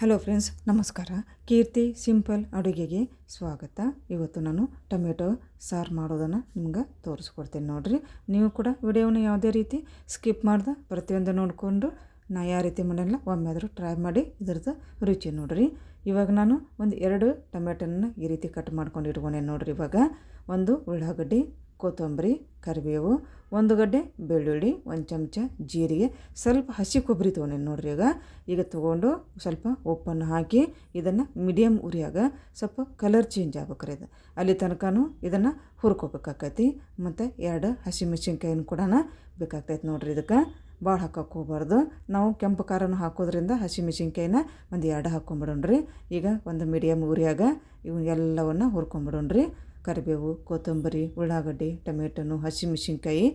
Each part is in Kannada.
ಹಲೋ ಫ್ರೆಂಡ್ಸ್, ನಮಸ್ಕಾರ. ಕೀರ್ತಿ ಸಿಂಪಲ್ ಅಡುಗೆಗೆ ಸ್ವಾಗತ. ಇವತ್ತು ನಾನು ಟೊಮೆಟೊ ಸಾರು ಮಾಡೋದನ್ನು ನಿಮ್ಗೆ ತೋರಿಸ್ಕೊಡ್ತೀನಿ ನೋಡಿರಿ. ನೀವು ಕೂಡ ವಿಡಿಯೋನ ಯಾವುದೇ ರೀತಿ ಸ್ಕಿಪ್ ಮಾಡ್ದೆ ಪ್ರತಿಯೊಂದು ನೋಡಿಕೊಂಡು ನಾ ಯಾವ ರೀತಿ ಮಾಡಲ್ಲ, ಒಮ್ಮೆ ಆದರೂ ಟ್ರೈ ಮಾಡಿ ಇದ್ರದ್ದು ರುಚಿ ನೋಡಿರಿ. ಇವಾಗ ನಾನು ಒಂದು ಎರಡು ಟೊಮೆಟೊನ ಈ ರೀತಿ ಕಟ್ ಮಾಡ್ಕೊಂಡು ಇಟ್ಕೊಂಡೆ ನೋಡಿರಿ ಇವಾಗ. ಒಂದು ಉಳ್ಳಾಗಡ್ಡಿ ಕೊತ್ತಂಬರಿ, ಕರಿಬೇವು, ಒಂದು ಗಡ್ಡೆ ಬೆಳ್ಳುಳ್ಳಿ, ಒಂದು ಚಮಚ ಜೀರಿಗೆ, ಸ್ವಲ್ಪ ಹಸಿ ಕೊಬ್ಬರಿ ತೊಗೊಂಡೇನೆ ನೋಡ್ರಿ ಈಗ. ಈಗ ತೊಗೊಂಡು ಸ್ವಲ್ಪ ಉಪ್ಪನ್ನು ಹಾಕಿ ಇದನ್ನು ಮೀಡಿಯಮ್ ಉರಿಯಾಗ ಸ್ವಲ್ಪ ಕಲರ್ ಚೇಂಜ್ ಆಗ್ಬೇಕ್ರಿ ಇದು. ಅಲ್ಲಿ ತನಕನೂ ಇದನ್ನು ಹುರ್ಕೋಬೇಕಾಕೈತಿ. ಮತ್ತು ಎರಡು ಹಸಿಮೆಣ್ಸಿನ್ಕಾಯಿನ ಕೂಡ ಬೇಕಾಗ್ತೈತೆ ನೋಡ್ರಿ ಇದಕ್ಕೆ. ಭಾಳ ಹಾಕಕ್ಕೆ ಹೋಗ್ಬಾರ್ದು. ನಾವು ಕೆಂಪು ಖಾರನ ಹಾಕೋದ್ರಿಂದ ಹಸಿಮೆಣ್ಸಿನ್ಕಾಯಿನ ಒಂದು ಎರಡು ಹಾಕ್ಕೊಂಬಿಡೋಣ್ರಿ ಈಗ ಒಂದು ಮೀಡಿಯಮ್ ಉರಿಯಾಗ ಇವು ಎಲ್ಲವನ್ನು ಹುರ್ಕೊಂಬಿಡೋಣ್ರಿ. ಕರಿಬೇವು, ಕೊತ್ತಂಬರಿ, ಉಳ್ಳಾಗಡ್ಡಿ, ಟೊಮೆಟೊನು, ಹಸಿಮೆಣ್ಸಿನ್ಕಾಯಿ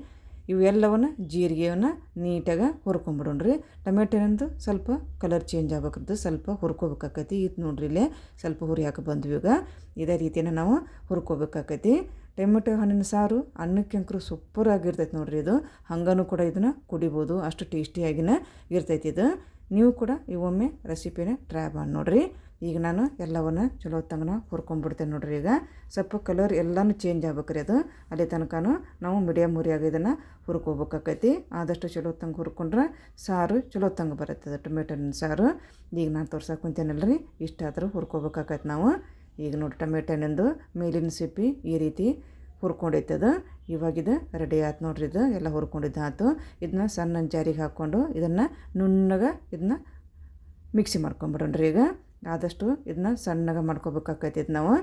ಇವೆಲ್ಲವನ್ನು ಜೀರಿಗೆಯನ್ನು ನೀಟಾಗಿ ಹುರ್ಕೊಂಬಿಡೋಣ್ರಿ. ಟೊಮೆಟೊನಂದು ಸ್ವಲ್ಪ ಕಲರ್ ಚೇಂಜ್ ಆಗ್ಬೇಕದ್ದು ಸ್ವಲ್ಪ ಹುರ್ಕೋಬೇಕಾಕೈತಿ. ಇದು ನೋಡ್ರಿ ಇಲ್ಲೇ ಸ್ವಲ್ಪ ಹುರಿಯಾಕೆ ಬಂದ್ವಿ ಈಗ. ಇದೇ ರೀತಿಯನ್ನು ನಾವು ಹುರ್ಕೋಬೇಕಾಕೈತಿ. ಟೊಮೆಟೊ, ಹಣ್ಣಿನ ಸಾರು ಅನ್ನಕ್ಕೆ ಅಂಕರು ಸೂಪರ್ ಆಗಿರ್ತೈತೆ ನೋಡ್ರಿ ಇದು. ಹಂಗನೂ ಕೂಡ ಇದನ್ನು ಕುಡಿಬೋದು. ಅಷ್ಟು ಟೇಸ್ಟಿಯಾಗಿನೇ ಇರ್ತೈತಿ ಇದು. ನೀವು ಕೂಡ ಇವೊಮ್ಮೆ ರೆಸಿಪಿನ ಟ್ರೈ ಮಾಡಿ ನೋಡಿರಿ. ಈಗ ನಾನು ಎಲ್ಲವನ್ನು ಚಲೋ ತಂಗನ ಹುರ್ಕೊಂಡ್ಬಿಡ್ತೇನೆ ನೋಡ್ರಿ ಈಗ. ಸ್ವಲ್ಪ ಕಲರ್ ಎಲ್ಲನೂ ಚೇಂಜ್ ಆಗ್ಬೇಕ್ರಿ ಅದು. ಅಲ್ಲಿ ತನಕನೂ ನಾವು ಮೀಡಿಯಮ್ ಉರಿಯಾಗ ಇದನ್ನು ಹುರ್ಕೋಬೇಕಾಕೈತಿ. ಆದಷ್ಟು ಚಲೋ ತಂಗ ಹುರ್ಕೊಂಡ್ರೆ ಸಾರು ಚಲೋ ತಂಗ ಬರುತ್ತೆ ಅದು ಟೊಮೆಟೊನ ಸಾರು. ಈಗ ನಾನು ತೋರ್ಸಕ್ಕೆ ಕುಂತೇನಲ್ಲ ರೀ ಇಷ್ಟಾದರೂ ಹುರ್ಕೋಬೇಕಾಕೈತಿ ನಾವು. ಈಗ ನೋಡಿ ಟೊಮೆಟೊನಿಂದು ಮೇಲಿನ ಸಿಪ್ಪಿ ಈ ರೀತಿ ಹುರ್ಕೊಂಡೈತದ ಇವಾಗಿದು ರೆಡಿ ಆಯ್ತು ನೋಡ್ರಿ ಇದು. ಎಲ್ಲ ಹುರ್ಕೊಂಡಿದ್ದು ಆಯ್ತು ಇದನ್ನ ಸಣ್ಣ ಜಾರಿಗೆ ಹಾಕ್ಕೊಂಡು ಇದನ್ನು ನುಣ್ಣಗೆ ಇದನ್ನ ಮಿಕ್ಸಿ ಮಾಡ್ಕೊಂಬಿಡೋಣ್ರಿ ಈಗ. ಆದಷ್ಟು ಇದನ್ನ ಸಣ್ಣಗೆ ಮಾಡ್ಕೊಬೇಕಾಕೈತಿ ಇದು ನಾವು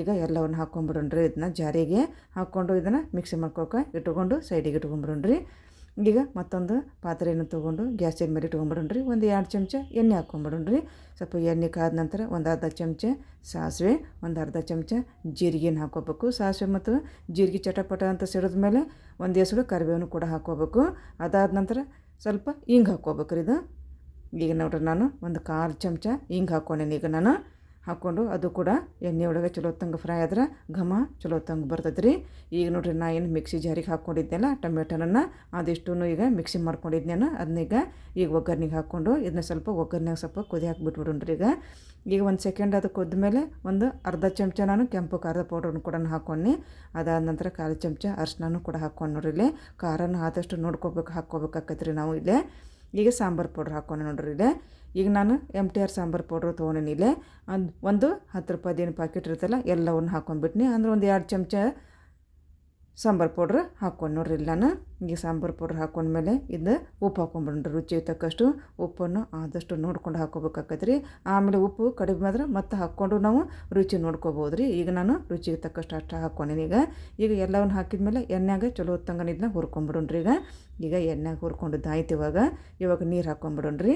ಈಗ ಎಲ್ಲವನ್ನು ಹಾಕ್ಕೊಂಬಿಡೋಣ್ರಿ ಇದನ್ನ ಜಾರಿಗೆ. ಹಾಕ್ಕೊಂಡು ಇದನ್ನು ಮಿಕ್ಸಿ ಮಾಡ್ಕೊಕೆ ಇಟ್ಕೊಂಡು ಸೈಡಿಗೆ ಇಟ್ಕೊಂಬಿಡೋಣ್ರಿ. ಈಗ ಮತ್ತೊಂದು ಪಾತ್ರೆಯನ್ನು ತೊಗೊಂಡು ಗ್ಯಾಸಿನ ಮೇಲೆ ಇಟ್ಕೊಂಬಿಡೋಣ್ರಿ. ಒಂದು ಎರಡು ಚಮಚ ಎಣ್ಣೆ ಹಾಕ್ಕೊಂಬಿಡೋಣ್ರಿ ಸ್ವಲ್ಪ ಎಣ್ಣೆ ಕಾದ ನಂತರ ಒಂದು ಅರ್ಧ ಚಮಚ ಸಾಸಿವೆ, ಒಂದು ಅರ್ಧ ಚಮಚ ಜೀರಿಗೆನ ಹಾಕ್ಕೋಬೇಕು ಸಾಸಿವೆ ಮತ್ತು ಜೀರಿಗೆ ಚಟಪಟ ಅಂತ ಸಿಡಿದ ಮೇಲೆ ಒಂದು ಹೆಸರು ಕರಿಬೇವನ್ನು ಕೂಡ ಹಾಕ್ಕೋಬೇಕು ಅದಾದ ನಂತರ ಸ್ವಲ್ಪ ಹಿಂಗೆ ಹಾಕ್ಕೋಬೇಕು ರೀ ಇದು. ಈಗ ನೋಡ್ರಿ ನಾನು ಒಂದು ಕಾಲು ಚಮಚ ಹಿಂಗೆ ಹಾಕ್ಕೊಂಡೇನೆ. ಈಗ ನಾನು ಹಾಕ್ಕೊಂಡು ಅದು ಕೂಡ ಎಣ್ಣೆ ಒಳಗೆ ಚಲೋ ತಂಗ ಫ್ರೈ ಆದ್ರೆ ಘಮ ಚಲೋ ತಂಗ ಬರ್ತೈತೆ ರೀ ಈಗ ನೋಡ್ರಿ ನಾ ಏನು ಮಿಕ್ಸಿ ಜಾರಿಗೆ ಹಾಕ್ಕೊಂಡಿದ್ದೆಲ್ಲ ಟೊಮೆಟೊನ ಅದಿಷ್ಟು ಈಗ ಮಿಕ್ಸಿ ಮಾಡ್ಕೊಂಡಿದ್ದೇನೆ ಅದನ್ನೀಗ ಈಗ ಒಗ್ಗರ್ನಿಗೆ ಹಾಕ್ಕೊಂಡು ಇದನ್ನ ಸ್ವಲ್ಪ ಒಗ್ಗರ್ನಾಗ ಸ್ವಲ್ಪ ಕುದಿ ಹಾಕ್ಬಿಟ್ಬಿಡೋಣ್ರಿ ಈಗ. ಈಗ ಒಂದು ಸೆಕೆಂಡ್ ಅದು ಮೇಲೆ ಒಂದು ಅರ್ಧ ಚಮಚ ನಾನು ಕೆಂಪು ಖಾರದ ಪೌಡ್ರನ್ನು ಕೂಡ ಹಾಕ್ಕೊಂಡು ಅದಾದ ನಂತರ ಕಾಲು ಚಮಚ ಅರ್ಶಿನೂ ಕೂಡ ಹಾಕ್ಕೊಂಡು ನೋಡ್ರಿ ಇಲ್ಲಿ. ಖಾರನ ಆದಷ್ಟು ನೋಡ್ಕೋಬೇಕು ಹಾಕ್ಕೋಬೇಕಾಗತ್ತೆ ರೀ ನಾವು ಇಲ್ಲೇ. ಈಗ ಸಾಂಬಾರು ಪೌಡ್ರ್ ಹಾಕೋಣ ನೋಡ್ರಿ ಇಲ್ಲೇ. ಈಗ ನಾನು M T R sambar powder ತೊಗೊಂಡಿನಿ ಇಲ್ಲೇ. ಅಂದು ಒಂದು ಹತ್ತು ರೂಪಾಯಿದೇನು ಪ್ಯಾಕೆಟ್ ಇರುತ್ತಲ್ಲ, ಎಲ್ಲವನ್ನು ಹಾಕೊಂಡ್ಬಿಟ್ನಿ. ಅಂದ್ರೆ ಒಂದು ಎರಡು ಚಮಚ ಸಾಂಬಾರು ಪೌಡ್ರ್ ಹಾಕ್ಕೊಂಡು ನೋಡ್ರಿ ನಾನು ಈಗ ಸಾಂಬಾರು ಪೌಡ್ರ್ ಹಾಕ್ಕೊಂಡ್ಮೇಲೆ ಇದು ಉಪ್ಪು ಹಾಕ್ಕೊಂಬಿಡ್ರಿ ರುಚಿಗೆ ತಕ್ಕಷ್ಟು. ಉಪ್ಪನ್ನು ಆದಷ್ಟು ನೋಡ್ಕೊಂಡು ಹಾಕ್ಕೋಬೇಕಾಕೈತೆ ರೀ ಆಮೇಲೆ ಉಪ್ಪು ಕಡಿಮೆ ಆದ್ರೆ ಮತ್ತೆ ಹಾಕ್ಕೊಂಡು ನಾವು ರುಚಿ ನೋಡ್ಕೋಬೋದು ರೀ ಈಗ ನಾನು ರುಚಿಗೆ ತಕ್ಕಷ್ಟು ಅಷ್ಟು ಹಾಕ್ಕೊಂಡಿನಿ ಈಗ. ಈಗ ಎಲ್ಲವನ್ನು ಹಾಕಿದ್ಮೇಲೆ ಎಣ್ಣೆಗೆ ಚಲೋ ಹೊತ್ತಂಗನ ಇದನ್ನ ಹುರ್ಕೊಂಬಿಡೋಣ್ರಿ ಈಗ. ಈಗ ಎಣ್ಣೆಗೆ ಹುರ್ಕೊಂಡಿದ್ದಾಯ್ತು ಇವಾಗ. ಇವಾಗ ನೀರು ಹಾಕ್ಕೊಂಬಿಡೋಣ್ರಿ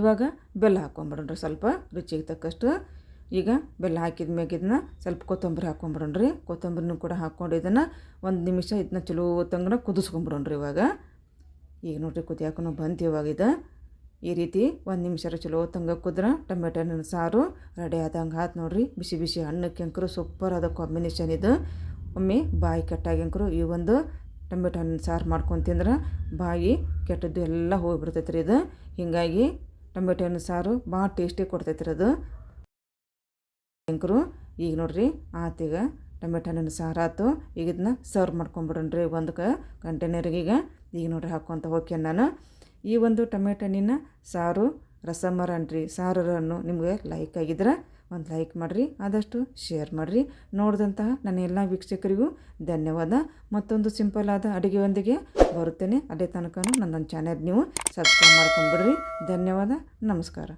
ಇವಾಗ ಬೆಲ್ಲ ಹಾಕ್ಕೊಂಬಿಡೋಣ್ರಿ ಸ್ವಲ್ಪ ರುಚಿಗೆ ತಕ್ಕಷ್ಟು. ಈಗ ಬೆಲ್ಲ ಹಾಕಿದ ಮ್ಯಾಗ ಇದನ್ನ ಸ್ವಲ್ಪ ಕೊತ್ತಂಬರಿ ಹಾಕ್ಕೊಂಬಿಡೋಣ್ರಿ ಕೊತ್ತಂಬರಿನೂ ಕೂಡ ಹಾಕ್ಕೊಂಡು ಇದನ್ನು ಒಂದು ನಿಮಿಷ ಇದನ್ನ ಚಲೋ ತಂಗನ ಕುದಿಸ್ಕೊಂಬಿಡೋಣ್ರಿ ಇವಾಗ. ಈಗ ನೋಡ್ರಿ ಕುದಿಯಾಕೂ ಬಂತು ಇವಾಗ ಇದು. ಈ ರೀತಿ ಒಂದು ನಿಮಿಷ ಚಲೋ ತಂಗ ಕುದ್ರೆ. ಟೊಮೆಟೊ ಹಣ್ಣಿನ ಸಾರು ರೆಡಿ ಆದಂಗೆ ಹಾತು ನೋಡ್ರಿ. ಬಿಸಿ ಬಿಸಿ ಹಣ್ಣಕ್ಕೆ ಅಂಕರು ಸೂಪರ್ ಆದ ಕಾಂಬಿನೇಷನ್ ಇದು. ಒಮ್ಮೆ ಬಾಯಿ ಕೆಟ್ಟಾಗ್ಯಂಕರು ಈ ಒಂದು ಟೊಮೆಟೊ ಹಣ್ಣಿನ ಸಾರು ಮಾಡ್ಕೊಂಡು ತಿಂದ್ರೆ ಬಾಯಿ ಕೆಟ್ಟದ್ದು ಎಲ್ಲ ಹೋಗಿಬಿಡ್ತೈತೆ ರೀ ಇದು. ಹೀಗಾಗಿ ಟೊಮೆಟೊ, ಹಣ್ಣು, ಸಾರು ಭಾಳ ಟೇಸ್ಟಿ ಕೊಡ್ತೈತೆ ರೀ ಅದು. ಅಂಕರು ಈಗ ನೋಡ್ರಿ, ಆತೀಗ ಟೊಮೆಟೊ ಹಣ್ಣಿನ ಸಾರು ಆತು. ಈಗ ಇದನ್ನ ಸರ್ವ್ ಮಾಡ್ಕೊಂಬಿಡೋಣ್ರಿ ಒಂದು ಕಂಟೈನರ್ಗೆ ಈಗ. ಈಗ ನೋಡ್ರಿ ಹಾಕ್ಕೊತ ಹೋಗಿ ನಾನು. ಈ ಒಂದು ಟೊಮೆಟೊ ಹಣ್ಣಿನ ಸಾರು ರಸಮರನ್ರಿ. ಹಣ್ಣು ನಿಮಗೆ ಲೈಕ್ ಆಗಿದ್ರೆ ಒಂದು ಲೈಕ್ ಮಾಡಿರಿ, ಆದಷ್ಟು ಶೇರ್ ಮಾಡಿರಿ. ನೋಡಿದಂತಹ ನನ್ನ ಎಲ್ಲ ವೀಕ್ಷಕರಿಗೂ ಧನ್ಯವಾದ. ಮತ್ತೊಂದು ಸಿಂಪಲ್ ಆದ ಅಡುಗೆಯೊಂದಿಗೆ ಬರುತ್ತೇನೆ. ಅದೇ ತನಕ ನನ್ನ ಚಾನೆಲ್ ನೀವು ಸಬ್ಸ್ಕ್ರೈಬ್ ಮಾಡ್ಕೊಂಡ್ಬಿಡ್ರಿ ಧನ್ಯವಾದ. ನಮಸ್ಕಾರ.